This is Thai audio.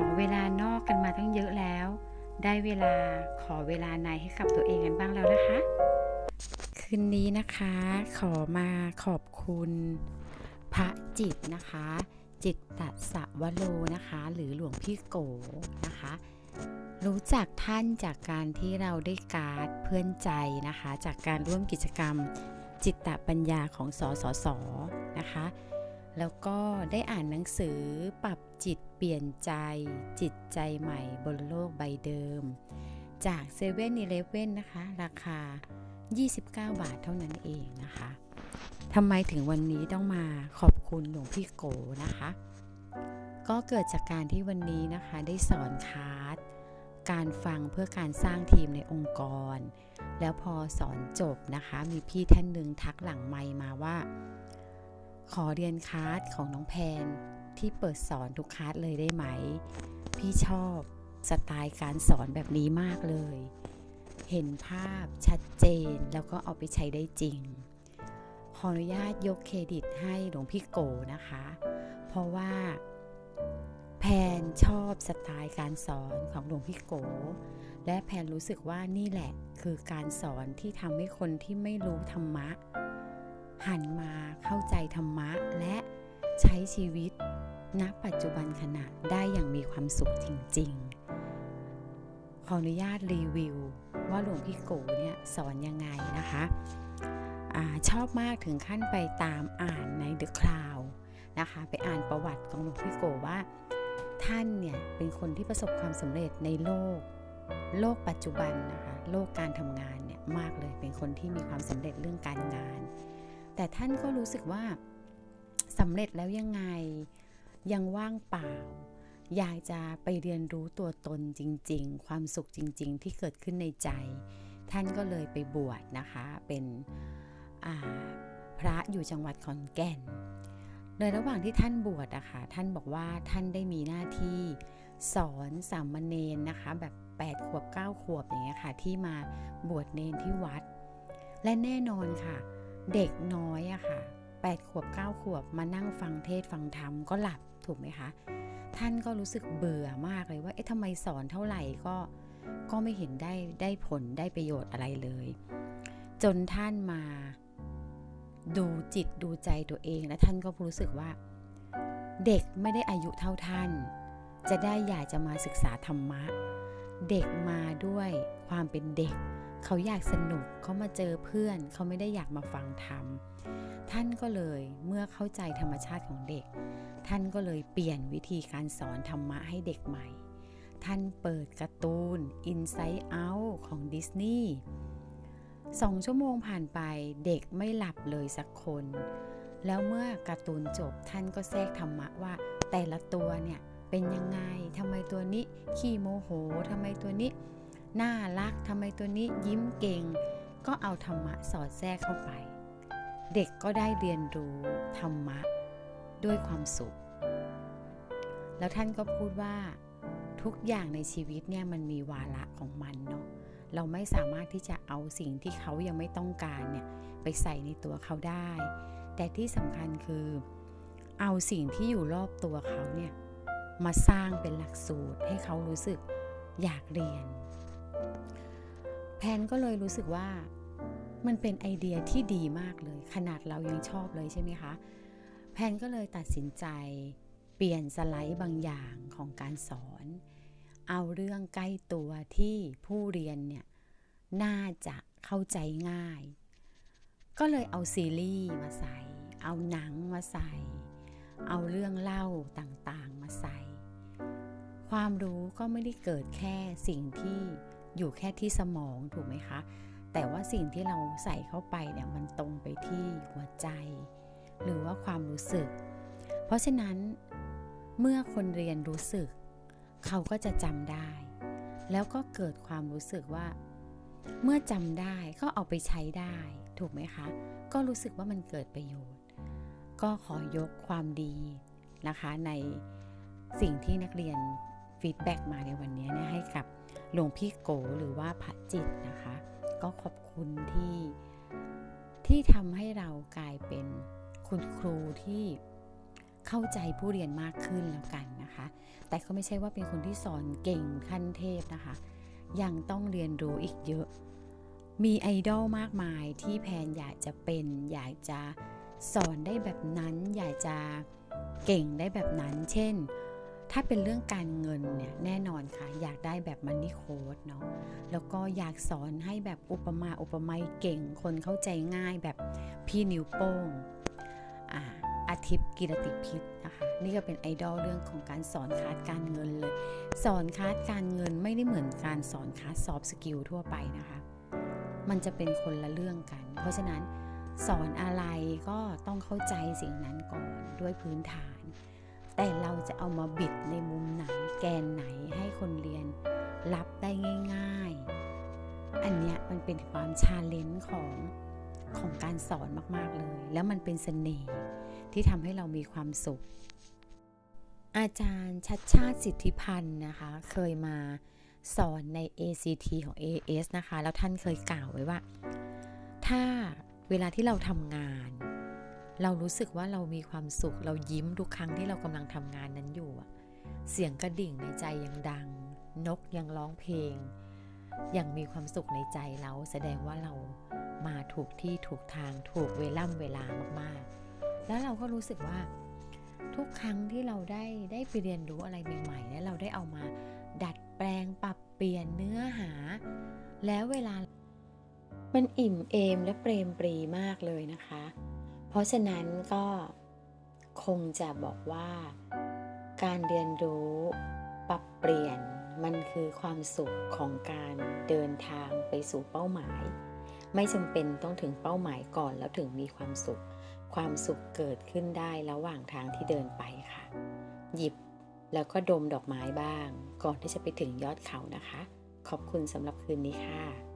อเวลานอกกันมาตั้งเยอะแล้ว ได้เวลาขอเวลาในให้กับตัวเองกันบ้างแล้วนะคะ คืนนี้นะคะ ขอมาขอบคุณ พระจิตนะคะ จิตตสวโลนะคะ หรือหลวงพี่โกนะคะ รู้จักท่านจากการที่เราได้การ์ดเพื่อนใจนะคะ จากการร่วมกิจกรรมจิตตปัญญาของสสสนะคะ แล้วก็ได้อ่านหนังสือปรับจิตเปลี่ยนใจ จิตใจใหม่บนโลกใบเดิม จาก7 e เ e ่ e อนะคะ ราคา 29 บาทเท่านั้นเองนะคะทำไมถึงวันนี้ต้องมาขอบคุณหลวงพี่โกนะคะ ก็เกิดจากการที่วันนี้นะคะได้สอนคาร์ดการฟังเพื่อการสร้างทีมในองค์กร แล้วพอสอนจบนะคะ มีพี่ท่านหนึ่งทักหลังไมมาว่า ขอเรียนคาร์ดของน้องแพนที่เปิดสอนทุกคาร์ดเลยได้ไหม พี่ชอบสไตล์การสอนแบบนี้มากเลย เห็นภาพชัดเจนแล้วก็เอาไปใช้ได้จริง ขออนุญาตยกเครดิตให้หลวงพี่โกนะคะ เพราะว่าแพนชอบสไตล์การสอนของหลวงพี่โก และแพนรู้สึกว่านี่แหละคือการสอนที่ทำให้คนที่ไม่รู้ธรรมะ หันมาเข้าใจธรรมะและใช้ชีวิตณปัจจุบันขณะได้อย่างมีความสุขจริง ๆ ขออนุญาตรีวิว ว่าหลวงพี่โกเนี่ยสอนยังไงนะคะอชอบมากถึงขั้นไปตามอ่านใน The Cloud นะคะไปอ่านประวัติของหลวงพี่โกว่า ท่านเนี่ยเป็นคนที่ประสบความสำเร็จในโลก โลกปัจจุบันนะคะโลกการทำงานเนี่ยมากเลยเป็นคนที่มีความสำเร็จเรื่องการงาน แต่ท่านก็รู้สึกว่าสำเร็จแล้วยังไงยังว่างเปล่า อยากจะไปเรียนรู้ตัวตนจริง ๆ ความสุขจริง ๆ ที่เกิดขึ้นในใจ ท่านก็เลยไปบวชนะคะ เป็นพระอยู่จังหวัดขอนแก่นในระหว่างที่ท่านบวชอะคะ่ะท่านบอกว่าท่านได้มีหน้าที่สอนสามเณรนะคะ แบบ 8 ขวบ 9 ขวบอย่างเงี้ยค่ะ ที่มาบวชเนนที่วัด และแน่นอนค่ะ เด็กน้อยอะค่ะ8ขวบ9ขวบมานั่งฟังเทศฟังธรรมก็หลับถูกไหมคะ ท่านก็รู้สึกเบื่อมากเลยว่าเอ๊ะทำไมสอนเท่าไหร่ก็ก็ไม่เห็นได้ได้ผลได้ประโยชน์อะไรเลย จนท่านมาดูจิตดูใจตัวเองและท่านก็รู้สึกว่า เด็กไม่ได้อายุเท่าท่าน จะได้อยากจะมาศึกษาธรรมะ เด็กมาด้วยความเป็นเด็ก เขาอยากสนุกเขามาเจอเพื่อน เขาไม่ได้อยากมาฟังธรรมท่านก็เลยเมื่อเข้าใจธรรมชาติของเด็ก ท่านก็เลยเปลี่ยนวิธีการสอนธรรมะให้เด็กใหม่ ท่านเปิดการ์ตูน Inside Out ของดิสนีย์สองชั่วโมงผ่านไปเด็กไม่หลับเลยสักคน แล้วเมื่อการ์ตูนจบท่านก็แทรกธรรมะว่า แต่ละตัวเนี่ยเป็นยังไงทำไมตัวนี้ขี้โมโหทำไมตัวนี้ น่ารักทำไมตัวนี้ยิ้มเก่ง ก็เอาธรรมะสอดแทรกเข้าไป เด็กก็ได้เรียนรู้ธรรมะด้วยความสุข แล้วท่านก็พูดว่าทุกอย่างในชีวิตเนี่ยมันมีวาระของมันเนาะเราไม่สามารถที่จะเอาสิ่งที่เขายังไม่ต้องการเนี่ยไปใส่ในตัวเขาได้ แต่ที่สำคัญคือ เอาสิ่งที่อยู่รอบตัวเขาเนี่ยมาสร้างเป็นหลักสูตรให้เขารู้สึกอยากเรียน แพนก็เลยรู้สึกว่ามันเป็นไอเดียที่ดีมากเลย ขนาดเรายังชอบเลยใช่ไหมคะ แพนก็เลยตัดสินใจเปลี่ยนสไลด์บางอย่างของการสอน เอาเรื่องใกล้ตัวที่ผู้เรียนเนี่ยน่าจะเข้าใจง่าย ก็เลยเอาซีรีส์มาใส่ เอาหนังมาใส่ เอาเรื่องเล่าต่างๆมาใส่ ความรู้ก็ไม่ได้เกิดแค่สิ่งที่ อยู่แค่ที่สมองถูกไหมคะ แต่ว่าสิ่งที่เราใส่เข้าไปเนี่ยมันตรงไปที่หัวใจ หรือว่าความรู้สึก เพราะฉะนั้นเมื่อคนเรียนรู้สึก เขาก็จะจำได้ แล้วก็เกิดความรู้สึกว่า เมื่อจำได้ก็เอาไปใช้ได้ ถูกไหมคะ ก็รู้สึกว่ามันเกิดประโยชน์ ก็ขอยกความดีนะคะในสิ่งที่นักเรียนฟีดแบ็กมาในวันนี้นให้กับ หลวงพี่โกหรือว่าพระจิตนะคะ ก็ขอบคุณที่ที่ทำให้เรากลายเป็นคุณครูที่เข้าใจผู้เรียนมากขึ้นแล้วกันนะคะ แต่ก็ไม่ใช่ว่าเป็นคนที่สอนเก่งขั้นเทพนะคะ ยังต้องเรียนรู้อีกเยอะ มีไอดอลมากมายที่แพนอยากจะเป็น อยากจะสอนได้แบบนั้น อยากจะเก่งได้แบบนั้น เช่น ถ้าเป็นเรื่องการเงินเนี่ยแน่นอนค่ะ อยากได้แบบมันนี่โค้ดเนาะแล้วก็อยากสอนให้แบบอุปมาอุปไมยเก่งคนเข้าใจง่ายแบบพี่นิ้วโป้งอ่าอาทิตย์กิรติพิษนะคะนี่ก็เป็นไอดอลเรื่องของการสอนคาสการเงินเลย สอนคาสการเงินไม่ได้เหมือนการสอนคลาสอฟต์สกิลทั่วไปนะคะ มันจะเป็นคนละเรื่องกัน เพราะฉะนั้นสอนอะไรก็ต้องเข้าใจสิ่งนั้นก่อนด้วยพื้นฐาน แต่เราจะเอามาบิดในมุมไหนแกนไหนให้คนเรียนรับได้ง่าย ๆ อันเนี้ยมันเป็นความชาเลนจ์ของของการสอนมากๆเลย แล้วมันเป็นเสน่ห์ที่ทำให้เรามีความสุข อาจารย์ชัดชาติสิทธิพันธ์นะคะ เคยมาสอนใน ACT ของ AS นะคะ แล้วท่านเคยกล่าวไว้ว่า ถ้าเวลาที่เราทำงาน เรารู้สึกว่าเรามีความสุข เรายิ้มทุกครั้งที่เรากำลังทำงานนั้นอยู่เสียงกระดิ่งในใจยังดัง นกยังร้องเพลง ยังมีความสุขในใจเราแสดงว่าเรามาถูกที่ถูกทางถูกเวล่ำเวลามากๆ แล้วเราก็รู้สึกว่า ทุกครั้งที่เราได้ได้ไปเรียนรู้อะไรใหม่ๆแล้วเราได้เอามา ดัดแปลงปรับเปลี่ยนเนื้อหา แล้วเวลา มันอิ่มเอมและเปรมปรีมากเลยนะคะ เพราะฉะนั้นก็คงจะบอกว่า การเรียนรู้ปรับเปลี่ยนมันคือความสุขของการเดินทางไปสู่เป้าหมาย ไม่จำเป็นต้องถึงเป้าหมายก่อนแล้วถึงมีความสุข ความสุขเกิดขึ้นได้ระหว่างทางที่เดินไปค่ะ หยิบแล้วก็ดมดอกไม้บ้าง ก่อนที่จะไปถึงยอดเขานะคะ ขอบคุณสำหรับคืนนี้ค่ะ